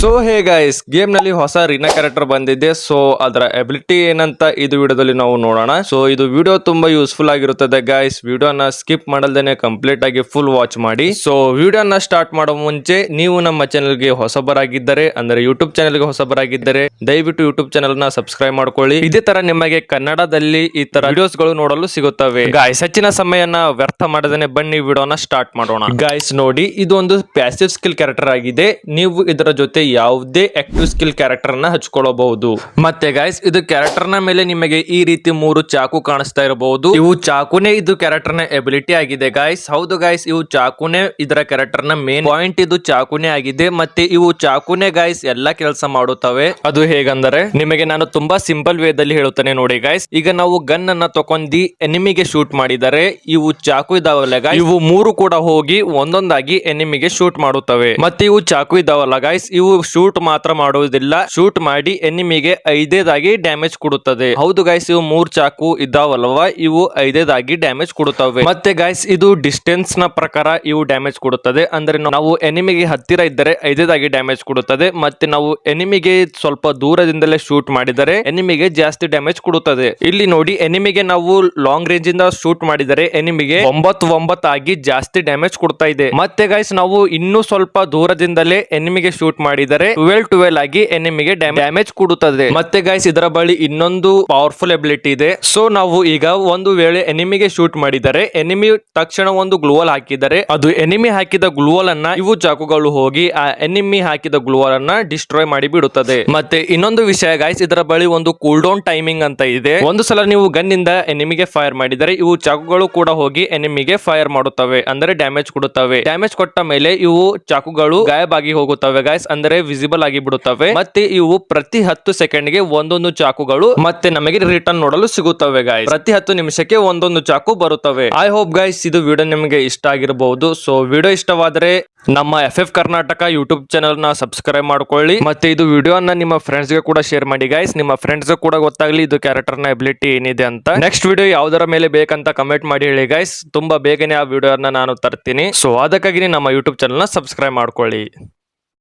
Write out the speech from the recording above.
So hey guys ಗೇಮ್ನಲ್ಲಿ ಹೊಸ Reena character ಬಂದಿದೆ. ಸೊ ಅದರ ಎಬಿಲಿಟಿ ಏನಂತ ಇದು ವಿಡಿಯೋದಲ್ಲಿ ನಾವು ನೋಡೋಣ. ಸೊ ಇದು ವಿಡಿಯೋ ತುಂಬಾ ಯೂಸ್ಫುಲ್ ಆಗಿರುತ್ತದೆ ಗೈಸ್ ವಿಡಿಯೋನ ಸ್ಕಿಪ್ ಮಾಡಲ್ದೇನೆ ಕಂಪ್ಲೀಟ್ ಆಗಿ ಫುಲ್ ವಾಚ್ ಮಾಡಿ. ಸೊ ವಿಡಿಯೋನ ಸ್ಟಾರ್ಟ್ ಮಾಡೋ ಮುಂಚೆ ನೀವು ನಮ್ಮ ಚಾನೆಲ್ಗೆ ಹೊಸಬರಾಗಿದ್ದರೆ, ಅಂದ್ರೆ ಯೂಟ್ಯೂಬ್ ಚಾನೆಲ್ಗೆ ಹೊಸಬರಾಗಿದ್ದರೆ, ದಯವಿಟ್ಟು ಯೂಟ್ಯೂಬ್ ಚಾನೆಲ್ನ ಸಬ್ಸ್ಕ್ರೈಬ್ ಮಾಡ್ಕೊಳ್ಳಿ. ಇದೇ ತರ ನಿಮಗೆ ಕನ್ನಡದಲ್ಲಿ ಈ ತರ ವಿಡಿಯೋಸ್ಗಳು ನೋಡಲು ಸಿಗುತ್ತವೆ. ಗಾಯ್ಸ್ ಹೆಚ್ಚಿನ ಸಮಯನ ವ್ಯರ್ಥ ಮಾಡದೇನೆ ಬನ್ನಿ, ವಿಡಿಯೋನ ಸ್ಟಾರ್ಟ್ ಮಾಡೋಣ. ಗಾಯ್ಸ್ ನೋಡಿ ಇದು ಒಂದು ಪ್ಯಾಸಿವ್ ಸ್ಕಿಲ್ ಕ್ಯಾರೆಕ್ಟರ್ ಆಗಿದೆ. ನೀವು ಇದರ ಜೊತೆ ಯಾವುದೇ ಆಕ್ಟಿವ್ ಸ್ಕಿಲ್ ಕ್ಯಾರೆಕ್ಟರ್ನ ಹಚ್ಕೊಳ್ಳಬಹುದು ಮತ್ತೆ ಗಾಯ್ಸ್ ಇದು ಕ್ಯಾರೆಕ್ಟರ್ನ ಮೇಲೆ ನಿಮಗೆ ಈ ರೀತಿ ಮೂರು ಚಾಕು ಕಾಣಿಸ್ತಾ ಇರಬಹುದು. ಇವು ಚಾಕುನೇ ಇದು ಕ್ಯಾರೆಕ್ಟರ್ನ ಎಬಿಲಿಟಿ ಆಗಿದೆ ಗಾಯ್ಸ್ ಹೌದು ಗಾಯ್ಸ್ ಇವು ಚಾಕುನೇ ಇದರ ಕ್ಯಾರೆಕ್ಟರ್ನ ಮೇನ್ ಪಾಯಿಂಟ್ ಇದು ಚಾಕುನೇ ಆಗಿದೆ ಮತ್ತೆ ಇವು ಚಾಕುನೇ ಗಾಯ್ಸ್ ಎಲ್ಲಾ ಕೆಲಸ ಮಾಡುತ್ತವೆ. ಅದು ಹೇಗಂದ್ರೆ, ನಿಮಗೆ ನಾನು ತುಂಬಾ ಸಿಂಪಲ್ ವೇದಲ್ಲಿ ಹೇಳುತ್ತೇನೆ ನೋಡಿ ಗಾಯ್ಸ್ ಈಗ ನಾವು ಗನ್ ಅನ್ನ ತಕೊಂಡಿ ಎನಿಮಿಗೆ ಶೂಟ್ ಮಾಡಿದರೆ, ಇವು ಚಾಕು ಇದಾವಲ್ಲ ಗಾಯ್ಸ್ ಇವು ಮೂರು ಕೂಡ ಹೋಗಿ ಒಂದೊಂದಾಗಿ ಎನಿಮಿಗೆ ಶೂಟ್ ಮಾಡುತ್ತವೆ. ಮತ್ತೆ ಇವು ಚಾಕು ಇದಾವಲ್ಲ ಗಾಯ್ಸ್ ಇವು ಶೂಟ್ ಮಾತ್ರ ಮಾಡುವುದಿಲ್ಲ ಶೂಟ್ ಮಾಡಿ ಎನಿಮಿಗೆ ಐದೇದಾಗಿ ಡ್ಯಾಮೇಜ್ ಕೊಡುತ್ತದೆ. ಹೌದು ಗಾಯ್ಸ್ ಇವು ಮೂರ್ ಚಾಕು ಇದಾವಲ್ವಾ ಇವು ಐದೇದಾಗಿ ಡ್ಯಾಮೇಜ್ ಕೊಡುತ್ತವೆ. ಮತ್ತೆ ಗಾಯ್ಸ್ ಇದು ಡಿಸ್ಟೆನ್ಸ್ನ ಪ್ರಕಾರ ಇವು ಡ್ಯಾಮೇಜ್ ಕೊಡುತ್ತದೆ. ಅಂದ್ರೆ ನಾವು ಎನಿಮಿಗೆ ಹತ್ತಿರ ಇದ್ದರೆ ಐದೇದಾಗಿ ಡ್ಯಾಮೇಜ್ ಕೊಡುತ್ತದೆ. ಮತ್ತೆ ನಾವು ಎನಿಮಿಗೆ ಸ್ವಲ್ಪ ದೂರದಿಂದಲೇ ಶೂಟ್ ಮಾಡಿದರೆ ಎನಿಮಿಗೆ ಜಾಸ್ತಿ ಡ್ಯಾಮೇಜ್ ಕೊಡುತ್ತದೆ. ಇಲ್ಲಿ ನೋಡಿ, ಎನಿಮಿಗೆ ನಾವು ಲಾಂಗ್ ರೇಂಜ್ ಇಂದ ಶೂಟ್ ಮಾಡಿದರೆ ಎನಿಮಿಗೆ ಒಂಬತ್ತು ಆಗಿ ಜಾಸ್ತಿ ಡ್ಯಾಮೇಜ್ ಕೊಡ್ತಾ ಇದೆ. ಮತ್ತೆ ಗೈಸ್ ನಾವು ಇನ್ನೂ ಸ್ವಲ್ಪ ದೂರದಿಂದಲೇ ಎನಿಮಿಗೆ ಶೂಟ್ ಮಾಡಿದರೆ ಟ್ವೆಲ್ ಟ್ವೆಲ್ ಆಗಿ ಎನಿಮಿಗೆ ಡ್ಯಾಮೇಜ್ ಕೊಡುತ್ತದೆ. ಮತ್ತೆ ಗೈಸ್ ಇದರ ಬಳಿ ಇನ್ನೊಂದು ಪವರ್ಫುಲ್ ಎಬಿಲಿಟಿ ಇದೆ. ಸೊ ನಾವು ಈಗ ಒಂದು ವೇಳೆ ಎನಿಮಿಗೆ ಶೂಟ್ ಮಾಡಿದರೆ ಎನಿಮಿ ತಕ್ಷಣ ಒಂದು ಗ್ಲೂವಲ್ ಹಾಕಿದರೆ ಅದು ಎನಿಮಿ ಹಾಕಿದ ಗ್ಲೂವಲ್ ಅನ್ನ ಇವು ಚಾಕುಗಳು ಹೋಗಿ ಆ ಎನಿಮಿ ಹಾಕಿದ ಗ್ಲೂವಲ್ ಅನ್ನ ಡಿಸ್ಟ್ರಾಯ್ ಮಾಡಿ ಬಿಡುತ್ತದೆ. ಮತ್ತೆ ಇನ್ನೊಂದು ವಿಷಯ ಗೈಸ್ ಇದರ ಬಳಿ ಒಂದು ಕೂಲ್ ಡೌನ್ ಟೈಮಿಂಗ್ ಅಂತ ಇದೆ. ಒಂದು ಸಲ ನೀವು ಗನ್ ಇಂದ ಎನಿಮಿಗೆ ಫೈರ್ ಮಾಡಿದರೆ ಇವು ಚಾಕುಗಳು ಕೂಡ ಹೋಗಿ ಎನಿಮಿಗೆ ಫೈರ್ ಮಾಡುತ್ತವೆ. ಅಂದ್ರೆ ಡ್ಯಾಮೇಜ್ ಕೊಡುತ್ತವೆ. ಡ್ಯಾಮೇಜ್ ಕೊಟ್ಟ ಮೇಲೆ ಇವು ಚಾಕುಗಳು ಗಾಯಬಾಗಿ ಹೋಗುತ್ತವೆ ಗೈಸ್ ಅಂದ್ರೆ ವಿಸಿಬಲ್ ಆಗಿ ಬಿಡುತ್ತವೆ ಮತ್ತೆ ಇವು ಪ್ರತಿ ಹತ್ತು ಸೆಕೆಂಡ್ಗೆ ಒಂದೊಂದು ಚಾಕುಗಳು ಮತ್ತೆ ನಮಗೆ ರಿಟರ್ನ್ ನೋಡಲು ಸಿಗುತ್ತವೆ ಗಾಯ್ಸ್ ಪ್ರತಿ ಹತ್ತು ನಿಮಿಷಕ್ಕೆ ಒಂದೊಂದು ಚಾಕು ಬರುತ್ತವೆ. ಐ ಹೋಪ್ ಗೈಸ್ ಇದು ವಿಡಿಯೋ ನಿಮಗೆ ಇಷ್ಟ ಆಗಿರಬಹುದು. ಸೊ ವಿಡಿಯೋ ಇಷ್ಟವಾದರೆ ನಮ್ಮ ಎಫ್ ಎಫ್ ಕರ್ನಾಟಕ ಯೂಟ್ಯೂಬ್ ಚಾನಲ್ನ ಸಬ್ಸ್ಕ್ರೈಬ್ ಮಾಡ್ಕೊಳ್ಳಿ. ಮತ್ತೆ ಇದು ವಿಡಿಯೋನ ನಿಮ್ಮ ಫ್ರೆಂಡ್ಸ್ಗೆ ಕೂಡ ಶೇರ್ ಮಾಡಿ ಗೈಸ್ ನಿಮ್ಮ ಫ್ರೆಂಡ್ಸ್ ಕೂಡ ಗೊತ್ತಾಗ್ಲಿ ಇದು ಕ್ಯಾರೆಕ್ಟರ್ನ ಎಬಿಲಿಟಿ ಏನಿದೆ ಅಂತ. ನೆಕ್ಸ್ಟ್ ವಿಡಿಯೋ ಯಾವ್ದರ ಮೇಲೆ ಬೇಕಂತ ಕಮೆಂಟ್ ಮಾಡಿ ಹೇಳಿ ಗೈಸ್ ತುಂಬಾ ಬೇಗನೆ ಆ ವಿಡಿಯೋನ ನಾನು ತರ್ತೀನಿ. ಸೊ ಅದಕ್ಕಾಗಿ ನಮ್ಮ ಯೂಟ್ಯೂಬ್ ಚಾನಲ್ನ ಸಬ್ಸ್ಕ್ರೈಬ್ ಮಾಡ್ಕೊಳ್ಳಿ.